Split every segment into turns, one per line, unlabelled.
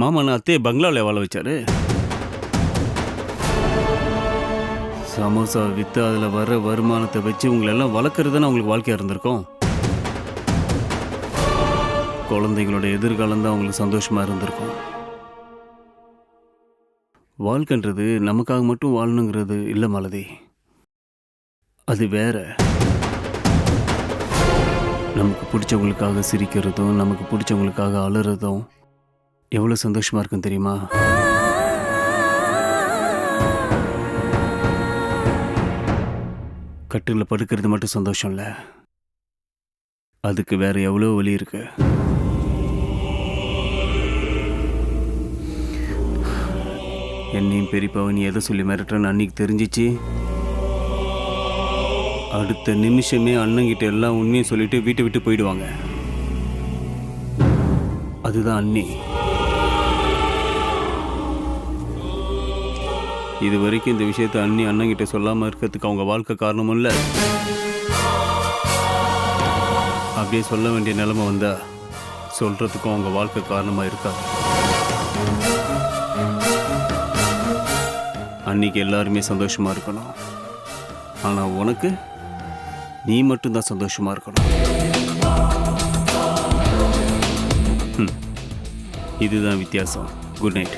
மாமா நான் அத்தையை பங்களாவில் வாழ வச்சாரு. சமோசா விற்று அதில் வர்ற வருமானத்தை வச்சு உங்களெல்லாம் வளர்க்குறது தானே அவங்களுக்கு வாழ்க்கையாக இருந்திருக்கும்? குழந்தைங்களோட எதிர்காலம் தான் அவங்களுக்கு சந்தோஷமாக இருந்திருக்கும். வாழ்க்கைன்றது நமக்காக மட்டும் வாழணுங்கிறது இல்லை மலதி. அது வேற. நமக்கு பிடிச்சவங்களுக்காக சிரிக்கிறதும் நமக்கு பிடிச்சவங்களுக்காக அலறதும் எவ்வளோ சந்தோஷமாக இருக்கும் தெரியுமா? கட்டில் படுக்கிறது மட்டும் சந்தோஷம் இல்லை அதுக்கு வேற எவ்வளோ வழி இருக்கு? என்னையும் பெரியப்பாவை நீ எதை சொல்லி மிரட்டுறன்னு அன்னைக்கு தெரிஞ்சிச்சு? அடுத்த நிமிஷமே அண்ணங்கிட்ட எல்லாம் உண்மையை சொல்லிட்டு வீட்டை விட்டு போயிடுவாங்க. அதுதான் அண்ணி. இது வரைக்கும் இந்த விஷயத்தை அண்ணி அண்ணங்கிட்ட சொல்லாமல் இருக்கிறதுக்கு அவங்க வாழ்க்கை காரணமும் இல்லை. அப்படியே சொல்ல வேண்டிய நிலைமை வந்தா சொல்கிறதுக்கும் அவங்க வாழ்க்கை காரணமாக இருக்காது. அன்னைக்கு எல்லாருமே சந்தோஷமாக இருக்கணும். ஆனால் உனக்கு நீ மட்டும்தான் சந்தோஷமாக இருக்கணும். இதுதான் வித்தியாசம். குட் நைட்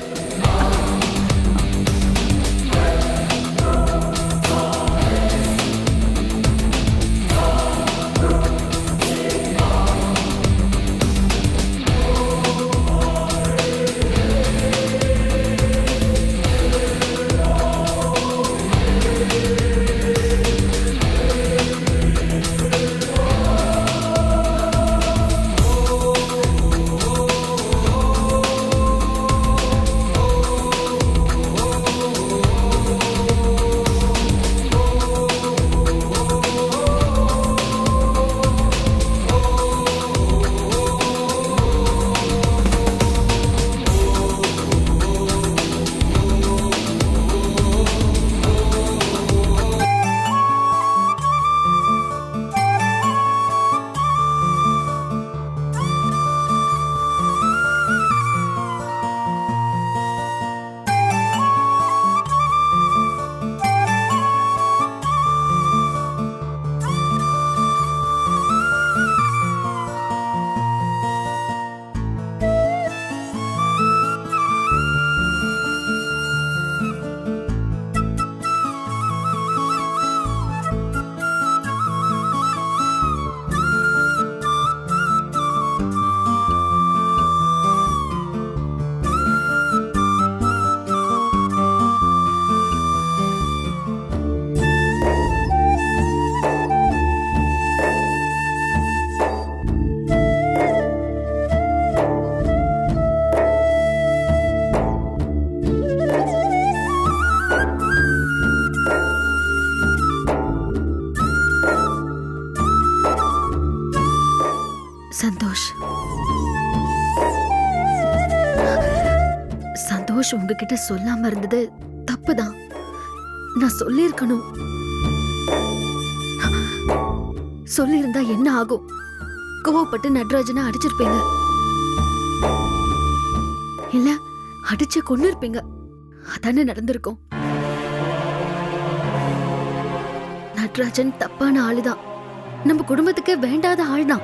உங்ககிட்ட சொல்லாம இருந்தது தப்புதான். நான் சொல்லியிருக்கணும். சொல்லியிருந்தா என்ன ஆகும்? கோவப்பட்டு நட்ராஜனை அடிச்சிருப்பீங்க. இல்ல அடிச்சு கொண்டு இருப்பீங்க அதானே நடந்திருக்கும். நட்ராஜன் தப்பான ஆளுதான். நம்ம குடும்பத்துக்கு வேண்டாத ஆள்தான்.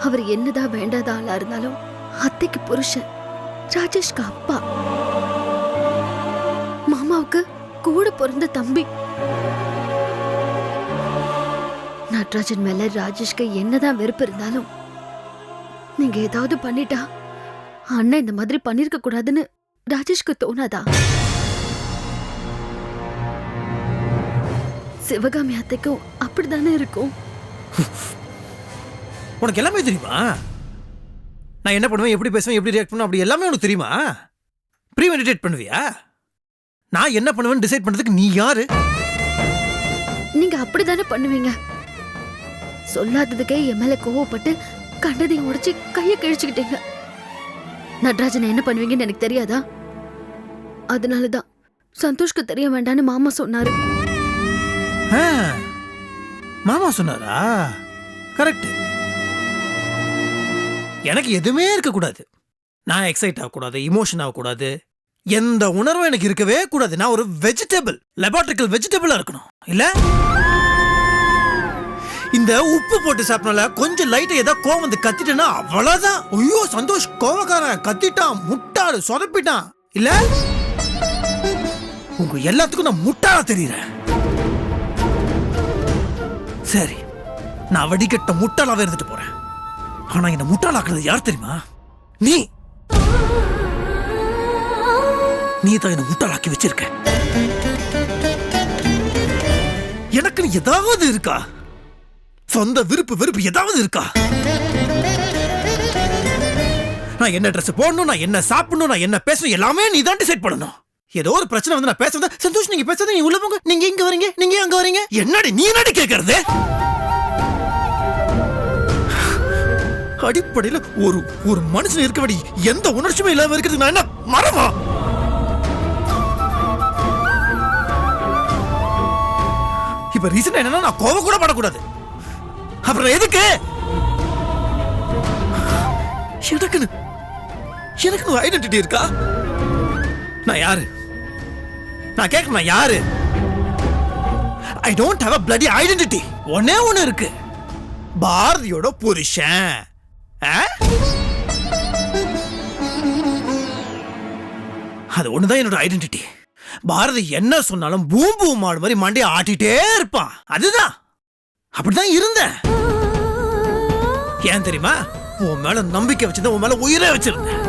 அவர் என்னதான் வேண்டாத ஆளா இருந்தாலும் அத்தைக்கு புருஷன். ராஜேஷ்க்கு அப்பா. மாமாவுக்கு கூட பிறந்த தம்பி. நட்ராஜன் மேல ராஜேஷ்க்கு என்னதான் வெறுப்பு இருந்தாலும் நீங்க ஏதாவது பண்ணிட்டா அண்ணன் இந்த மாதிரி பண்ணிருக்க கூடாதுன்னு ராஜேஷ்க்கு தோணாதா? சிவகாமி அத்தைக்கும் அப்படித்தானே இருக்கும்?
உனக்கு எல்லாமே தெரியுமா? நான் என்ன பண்ணுவேன் எப்படி பேசுவேன் எப்படி ரியாக்ட் பண்ணுவேன் அப்படி எல்லாமே உனக்கு தெரியுமா? ப்ரீமெடிடேட் பண்ணுவியா? நான் என்ன பண்ணுவேன்னு டிசைட் பண்றதுக்கு நீ யாரு?
நீங்க அப்படிதானே பண்ணுவீங்க? சொல்லாததுக்கே என் மேல கோவப்பட்டு கண்டதையும் உடைச்சு கைய கிழிச்சுக்கிட்டீங்க. நட்ராஜன் என்ன பண்ணுவீங்கன்னு எனக்கு தெரியாதா? அதனாலதான் சந்தோஷ்க்கு தெரிய வேண்டாம்னு மாமா சொன்னாரு.
மாமா சொன்னாரா? கரெக்ட் எனக்கு எதுவுமே இருக்கக்கூடாது. நான் எக்ஸைட் ஆகக்கூடாது இமோஷன் ஆகக்கூடாது. எந்த உணர்வும் எனக்கு இருக்கவே கூடாது. நான் ஒரு வெஜிடபிள் லெபார்ட்ரிக்கல் வெஜிடபிளாக இருக்கணும். இல்லை? இந்த உப்பு போட்டு சாப்பிடல கொஞ்சம் லைட்டாக ஏதோ கோவம் வந்து கத்திட்டேன்னா அவ்வளோதான் ஐயோ சந்தோஷ் கோவக்காரன் கத்திட்டான் முட்டாள் சொதப்பிட்டான். இல்லை? உங்க எல்லாத்துக்கும் நான் முட்டாளா தெரியுறேன். சரி நான் வடிகட்ட முட்டாளாவே இருந்துட்டு போறேன். ஆனா என்ன முட்டாளாக்குறது யார் தெரியுமா? நீ. நீ தான் என்ன முட்டாளாக்கி வச்சிருக்க. எனக்கு ஏதாவது இருக்கா? சொந்த விருப்பு வெறுப்பு ஏதாவது இருக்கா? நான் என்ன ட்ரெஸ் போடணும் நான் என்ன சாப்பிடணும் நான் என்ன பேசணும் எல்லாமே நீ தான் டிசைட் பண்ணணும். ஏதோ ஒரு பிரச்சனை வந்து நான் பேசுறதா சந்தோஷ் நீங்க பேசுறது நீங்க உள்ள போங்க. நீங்க இங்க வரீங்க நீங்க அங்க வரீங்க. என்னடி நீ என்னடி கேக்குறது? அடிப்படையில் ஒரு ஒரு மனுஷன் இருக்க வேண்டிய எந்த உணர்ச்சியுமே இல்லாம இருக்கிறது நான் என்ன மரமா? இப்ப ரீசன் என்னன்னா நான் கோவம் கூட படக்கூடாது. அப்புறம் எதுக்கு? எனக்குன்னு எனக்குன்னு ஐடென்டிட்டி இருக்கா? நான் யாரு? நான் கேட்க நான் யாரு? I don't have a bloody identity ஒன்னே ஒன்னு இருக்கு. பாரதியோட புருஷன். அது ஒண்ணுதான் என்னோட ஐடென்டிட்டி பாரதி என்ன சொன்னாலும் பூம் பூம் மாடு மாதிரி மண்டையை ஆட்டிட்டே இருப்பான். அதுதான். அப்படிதான் இருந்தேன். ஏன் தெரியுமா? உன் மேல நம்பிக்கை வச்சிருந்தேன் உன் மேல உயிரே வச்சிருந்தேன்.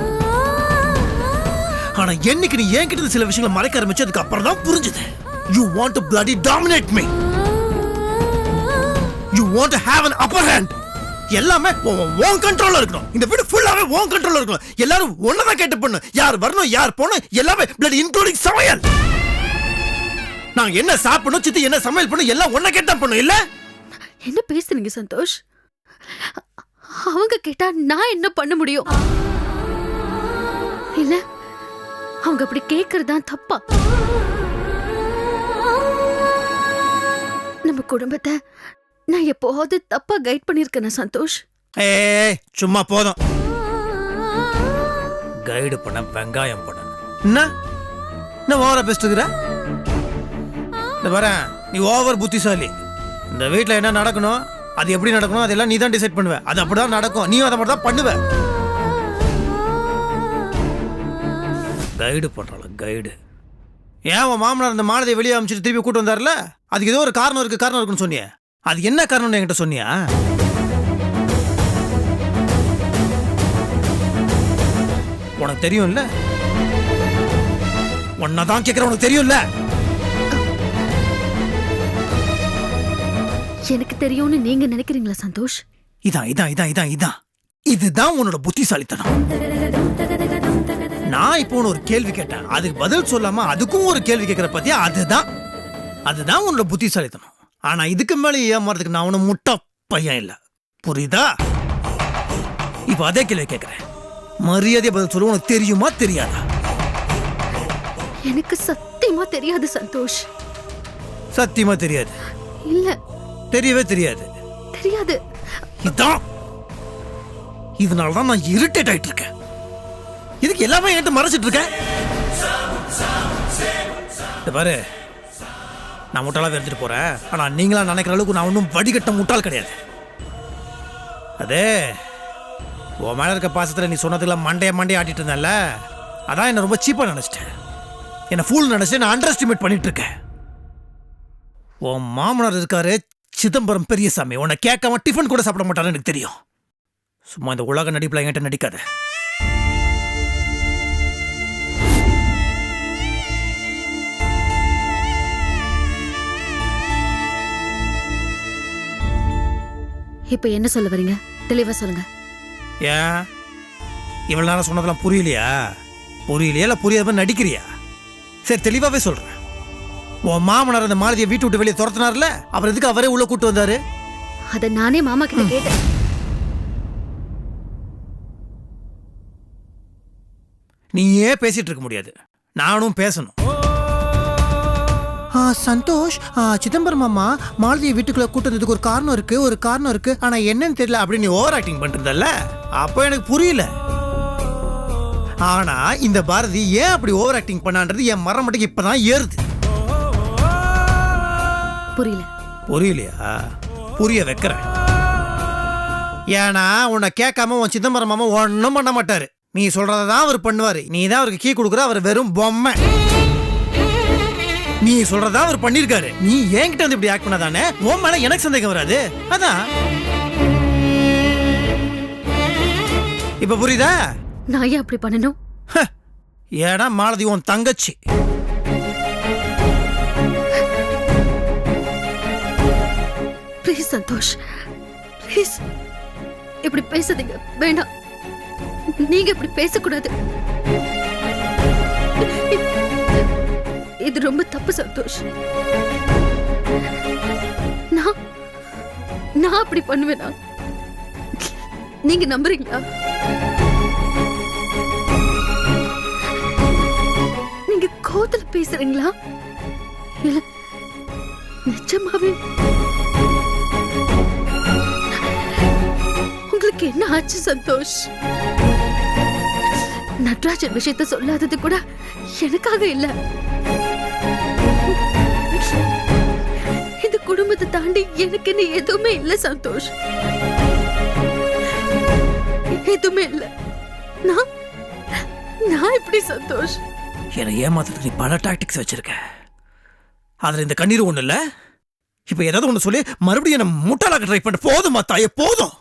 ஆனா என்னைக்கு நீ என்கிட்ட சில விஷயங்களை மறைக்க ஆரம்பிச்சு அதுக்கு அப்புறம் தான் புரிஞ்சுது. You want to bloody dominate me you want to have an upper hand எல்லாமே ஓன் கண்ட்ரோல்ல இருக்கணும். இந்த வீடு ஃபுல்லாவே ஓன் கண்ட்ரோல்ல இருக்கணும். எல்லாரும் ஒன்னதான் கேட்டு பண்ணு. யார் வரணும் யார் போகணும் எல்லாமே பிளட் இன்க்ளூடிங் சமையல். நாங்க என்ன சாப்பிடணும் சித்தி என்ன சமையல் பண்ணணும் எல்லாம் ஒன்ன கேட்டா பண்ணும் இல்ல?
என்ன பேசுறீங்க சந்தோஷ்? அவங்க கேட்டா நான் என்ன பண்ண முடியும்? இல்ல அவங்க அப்படி கேக்குறது தான் தப்பா? நம்ம குடும்பத்தை நான் எப்போவாவது தப்பா கைட் பண்ணிருக்கேனா சந்தோஷ்?
ஏய் சும்மா போதும். கைடு பண்ண வெங்காயம் பண்ண. என்ன? என்ன ஓவரா இந்த பாரு நீ ஓவர் புத்திசாலி. இந்த வீட்டில் என்ன நடக்கணும் அது எப்படி நடக்கணும் அதெல்லாம் நீ தான் டிசைட் பண்ணுவ. அது அப்படிதான் நடக்கும். நீ அதை மட்டும் தான் பண்ணுவ. கைடு பண்றாள கைடு ஏன் உன் மாமனார் இந்த மானதை வெளியே அமைச்சிட்டு திருப்பி கூட்டு வந்தார்ல? அதுக்கு ஏதோ ஒரு காரணம் இருக்கு காரணம் இருக்குன்னு சொன்னியே. அது என்ன காரணம்னு என்கிட்ட சொன்னியா? உனக்கு தெரியும்ல? உன்னதான் கேட்கிற உனக்கு தெரியும்ல?
எனக்கு தெரியும்னு நீங்க நினைக்கிறீங்களா சந்தோஷ்?
இதான் இதான் இதான் இதான் இதான். இதுதான் உன்னோட புத்திசாலித்தனம். நான் இப்போ ஒரு கேள்வி கேட்டேன். அதுக்கு பதில் சொல்லாம அதுக்கும் ஒரு கேள்வி கேட்கிற பத்தியா? அதுதான். அதுதான் உன்னோட புத்திசாலித்தனம். ஆனா இதுக்கு மேல ஏமாறதுக்கு நான் உன முட்டை பையன் இல்ல. புரியுதா? இப்போ அதே கேள்வி கேட்கிறேன் மரியாதை பதில் சொல்ல உனக்கு தெரியுமா தெரியாதா?
எனக்கு சத்தியமா தெரியாது சந்தோஷ்.
சத்தியமா தெரியாது?
இல்ல.
தெரியவே தெரியாது.
தெரியாது.
இதான். இதனால தான் நான் இரிட்டேட் ஆயிட்டு இருக்கேன் இதுக்கு எல்லாமே என்கிட்ட மறைச்சிட்டு இருக்கேன் பாரு. நான் முட்டாளாவே இருந்துட்டு போகிறேன் ஆனால் நீங்களா நினைக்கிற அளவுக்கு நான் ஒன்றும் வடிகட்ட முட்டாள் கிடையாது. அதே உன் மேலே இருக்க பாசத்தில் நீ சொன்னதுக்கெல்லாம் மண்டைய மண்டையை ஆட்டிட்டு இருந்தேன்ல அதான் என்னை ரொம்ப சீப்பாக நினச்சிட்டேன் என்னை ஃபூல் நினச்சி நான் அண்டர் எஸ்டிமேட் பண்ணிட்டு இருக்கேன் உன் மாமனார் இருக்காரு சிதம்பரம் பெரியசாமி. உன்னை கேட்காம டிஃபன் கூட சாப்பிட மாட்டாருன்னு எனக்கு தெரியும். சும்மா இந்த உலக நடிப்பில் என்கிட்ட நடிக்காது.
இப்ப என்ன சொல்ல வரீங்க? தெளிவா சொல்லுங்க.
ஏன்? இவ்வளவு நேரம் சொன்னதெல்லாம் புரியலையா? புரியலையா? இல்ல புரியாத மாதிரி நடிக்கிறியா? சரி தெளிவாவே சொல்றேன். உன் மாமனார் அந்த மாலதியை வீட்டு விட்டு வெளியே துரத்துனார்ல? அப்புறம் எதுக்கு அவரே உள்ள கூட்டு வந்தாரு?
அத நானே மாமா கிட்ட கேட்டேன்.
நீயே பேசிட்டு இருக்க முடியாது. நானும் பேசணும். சந்தோஷ் சிதம்பரம் அம்மா மாலதியை வீட்டுக்குள்ள கூட்டு வந்ததுக்கு ஒரு காரணம் இருக்கு ஒரு காரணம் இருக்கு. ஆனா என்னன்னு தெரியல அப்படின்னு ஓவர் ஆக்டிங் பண்றதல்ல. அப்போ எனக்கு புரியல. ஆனா இந்த பாரதி ஏன் அப்படி ஓவர் ஆக்டிங் பண்ணான்றது என் மரமட்டுக்கு இப்பதான் ஏறுது.
புரியல.
புரியலையா? புரிய வைக்கிறேன். ஏன்னா உன்னை கேட்காம உன் சிதம்பரம் மாமா ஒன்றும் பண்ண மாட்டாரு. நீ சொல்றதை தான் அவர் பண்ணுவாரு. நீ தான் அவருக்கு கீ கொடுக்குற அவர் வெறும் பொம்மை. நீ சொல்றதா அவர் பண்ணிருக்காரு. நீ என்கிட்ட வந்து இப்படி ஆக்ட் பண்ணாதானே? உன் மேல எனக்கு சந்தேகம் வராது. அதான். இப்ப புரியுதா?
நான் ஏன் அப்படி பண்ணணும்?
ஏன்னா மாலதி உன் தங்கச்சி.
ப்ளீஸ் சந்தோஷ். ப்ளீஸ் இப்படி பேசாதீங்க. வேண்டாம். நீங்க இப்படி பேசக்கூடாது. இது ரொம்ப தப்பு சந்தோஷ். நான் நான் அப்படி பண்ணுவேனா? நீங்க நம்புறீங்களா? நீங்க கோத்துல பேசுறீங்களா? இல்ல நிஜமாவே? உங்களுக்கு என்ன ஆச்சு சந்தோஷ்? நட்ராஜன் விஷயத்த சொல்லாதது கூட எனக்காக இல்ல. குடும்பத்தை தாண்டி எனக்கு என்ன எதுவுமே இல்ல சந்தோஷ். எதுவுமே இல்ல. நான் நான் இப்படி சந்தோஷ்?
என்னை ஏமாத்துறதுக்கு நீ பல டாக்டிக்ஸ் வச்சிருக்க. அதுல இந்த கண்ணீர் ஒண்ணு இல்ல? இப்ப ஏதாவது ஒண்ணு சொல்லி மறுபடியும் என்ன முட்டாளாக்க ட்ரை பண்ண. போதுமா தாயே போதும்.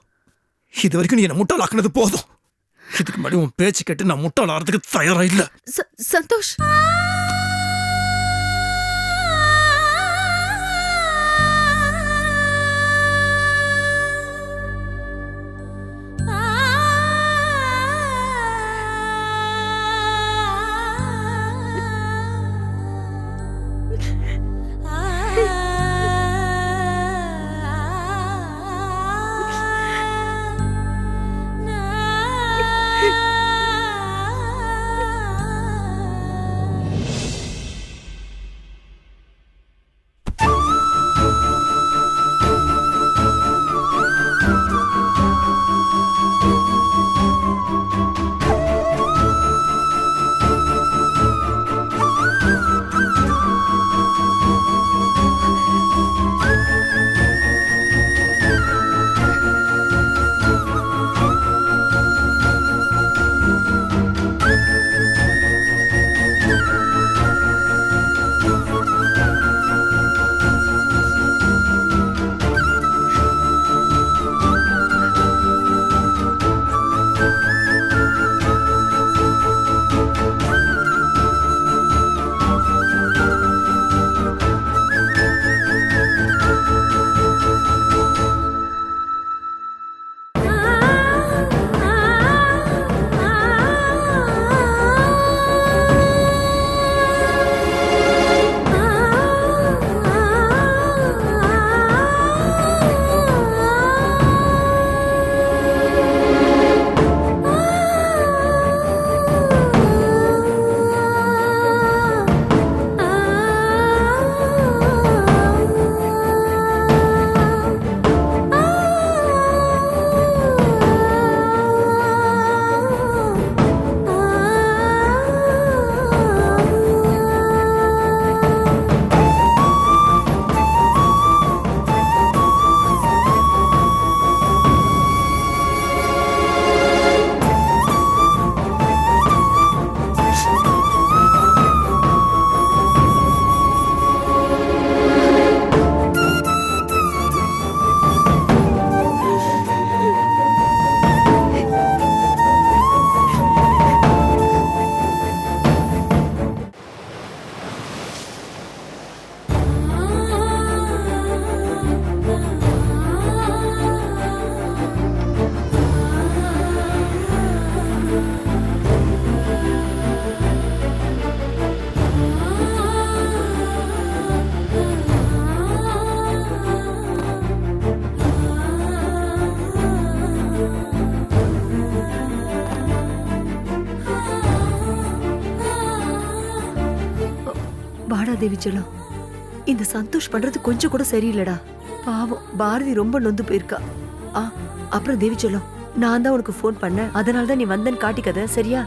இது வரைக்கும் நீ என்ன முட்டாளாக்குனது போதும். இதுக்கு முன்னாடி உன் பேச்சு கேட்டு நான் முட்டாள் ஆறதுக்கு தயாரா இல்ல.
சந்தோஷ்.
தேவி செல்லம். இந்த சந்தோஷ் பண்றது கொஞ்சம் கூட சரியில்லடா. பாவம் பாரதி ரொம்ப நொந்து போயிருக்கா. ஆ அப்புறம் தேவி செல்லம் நான் தான் உனக்கு ஃபோன் பண்ணேன். அதனால தான் நீ வந்தேன்னு காட்டிக்கத சரியா?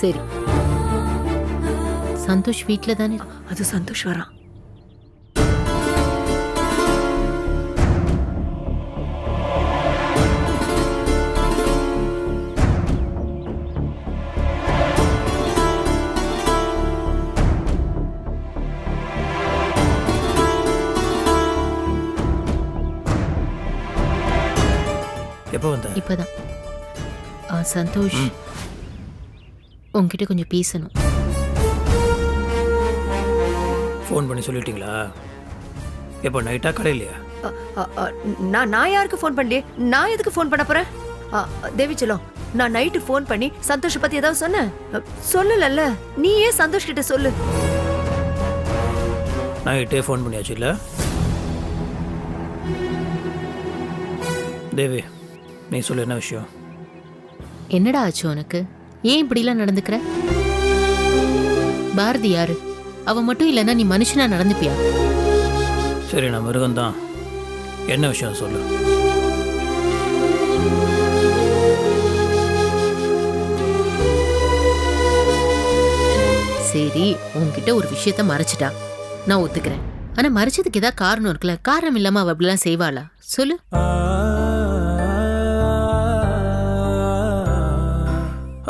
சரி. சந்தோஷ் வீட்ல தானே?
அது சந்தோஷ் வரான்.
சந்தோஷ் உன்கிட்ட கொஞ்சம் பேசணும்.
ஃபோன் பண்ணி சொல்லிட்டீங்களா? எப்போ நைட்டா கடையிலையா
நான் நான் யாருக்கு ஃபோன் பண்ணலையே? நான் எதுக்கு ஃபோன் பண்ண போறேன்? தேவி செல்லம் நான் நைட்டு ஃபோன் பண்ணி சந்தோஷ் பத்தி ஏதாவது சொன்னேன். சொல்லலல்ல. நீ ஏன் சந்தோஷ் கிட்ட சொல்லு?
நைட்டே ஃபோன் பண்ணியாச்சு இல்லை? தேவி நீ சொல்லு என்ன விஷயம்?
என்னடா ஆச்சு உனக்கு? ஏன் இப்படிலாம் நடந்துக்கிற? பாரதி யாரு? அவ மட்டும் இல்லைன்னா நீ மனுஷனா நடந்துப்பியா?
சரி நான் மிருகம்தான். என்ன விஷயம் சொல்லு?
சரி உன்கிட்ட ஒரு விஷயத்த மறைச்சிட்டா. நான் ஒத்துக்கிறேன். ஆனா மறைச்சதுக்கு ஏதாவது காரணம் இருக்குல்ல? காரணம் இல்லாம அவ அப்படிலாம் செய்வாளா? சொல்லு.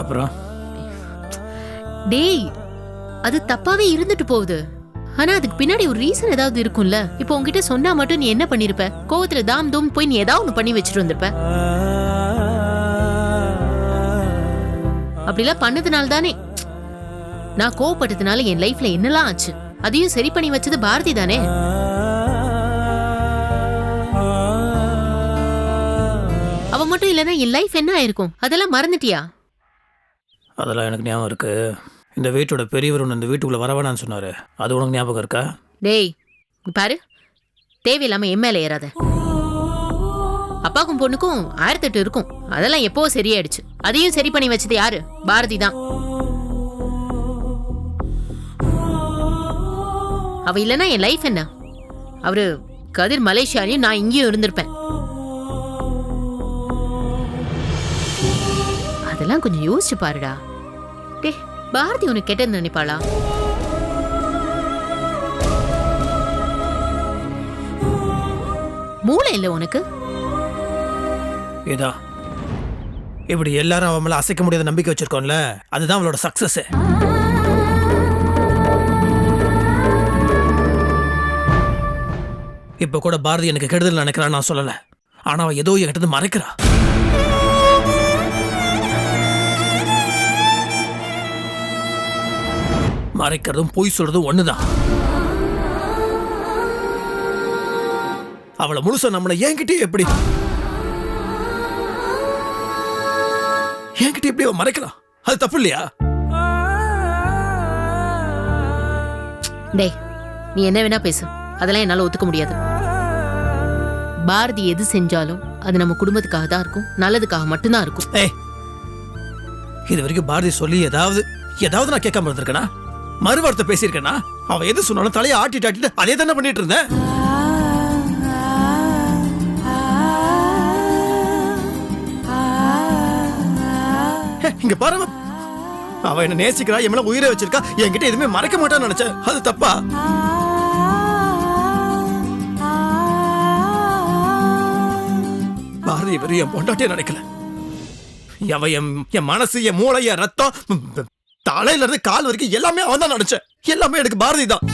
அப்புறம்?
டேய் அது தப்பாவே இருந்துட்டு போகுது. ஆனா அதுக்கு பின்னாடி ஒரு ரீசன் ஏதாவது இருக்கும்ல? இப்போ உங்ககிட்ட சொன்னா மட்டும் நீ என்ன பண்ணிருப்ப? கோவத்துல தாம் தூம் போய் நீ ஏதாவது ஒண்ணு பண்ணி வச்சுட்டு வந்திருப்ப. அப்படிலாம் பண்ணதுனால தானே நான் கோவப்பட்டதுனால என் லைஃப்ல என்னலாம் ஆச்சு? அதையும் சரி பண்ணி வச்சது பாரதி தானே? அவ மட்டும் இல்லைன்னா என் லைஃப் என்ன ஆயிருக்கும்? அதெல்லாம் மறந்துட்டியா?
அதெல்லாம் எனக்கு ஞாபகம் இருக்கு. இந்த வீட்டோட பெரியவர் ஒன்று இந்த வீட்டுக்குள்ளே வரவேணான்னு சொன்னார். அது உனக்கு ஞாபகம் இருக்கா?
டேய் பாரு. தேவையில்லாமல் எம்எல்ஏ ஏறாத. அப்பாக்கும் பொண்ணுக்கும் ஆயிரத்தெட்டு இருக்கும். அதெல்லாம் எப்போ சரியாயிடுச்சு. அதையும் சரி பண்ணி வச்சது யாரு? பாரதி தான். அவ இல்லைன்னா என் லைஃப் என்ன? அவரு கதிர் மலேசியாலையும் நான் இங்கேயும் இருந்திருப்பேன். அதெல்லாம் கொஞ்சம் யோசிச்சு பாருடா. டே பாரதி உனக்கு கெட்டது நினைப்பாளா? மூளை இல்ல உனக்கு?
இதா இப்படி எல்லாரும் அவன் அசைக்க முடியாத நம்பிக்கை வச்சிருக்கோம்ல அதுதான் அவளோட சக்சஸ் இப்போ கூட பாரதி எனக்கு கெடுதல் நினைக்கிறான்னு நான் சொல்லலை. ஆனா அவன் ஏதோ என்கிட்ட இருந்து மறைக்கிறா. மறைக்கிறதும் பொய் சொல்றதும் ஒண்ணுதான். அவளை முழுசா நம்மளை என்கிட்டயே எப்படி என்கிட்ட எப்படி அவன் மறைக்கலாம்? அது தப்பு இல்லையா?
டேய் நீ என்ன வேணா பேசு. அதெல்லாம் என்னால ஒத்துக்க முடியாது. பாரதி எது செஞ்சாலும் அது நம்ம குடும்பத்துக்காக தான் இருக்கும். நல்லதுக்காக மட்டும்தான் இருக்கும்.
ஏய் இது வரைக்கும் பாரதி சொல்லி ஏதாவது ஏதாவது நான் கேட்காம இருந்திருக்கேனா? மறுவார்த்தை பேசியிருக்கேனா? அவ எது சொன்னாலும் தலையை ஆட்டிட்டு ஆட்டிட்டு அதே தானே பண்ணிட்டு இருந்தேன். ஹே, இங்க பாரு அவ. என்ன நேசிக்கிறா என் மேல உயிரை வச்சிருக்கா என்கிட்ட எதுவுமே மறைக்க மாட்டான்னு நினைச்சேன். அது தப்பா? பாரதி வெறும் என் பொண்டாட்டியே நினைக்கல. அவ என் என் மனசு என் மூளை என் ரத்தம் தலையில இருந்து கால் வரைக்கும் எல்லாமே அவன் தான் நினைச்சேன் எல்லாமே எனக்கு பாரதி தான்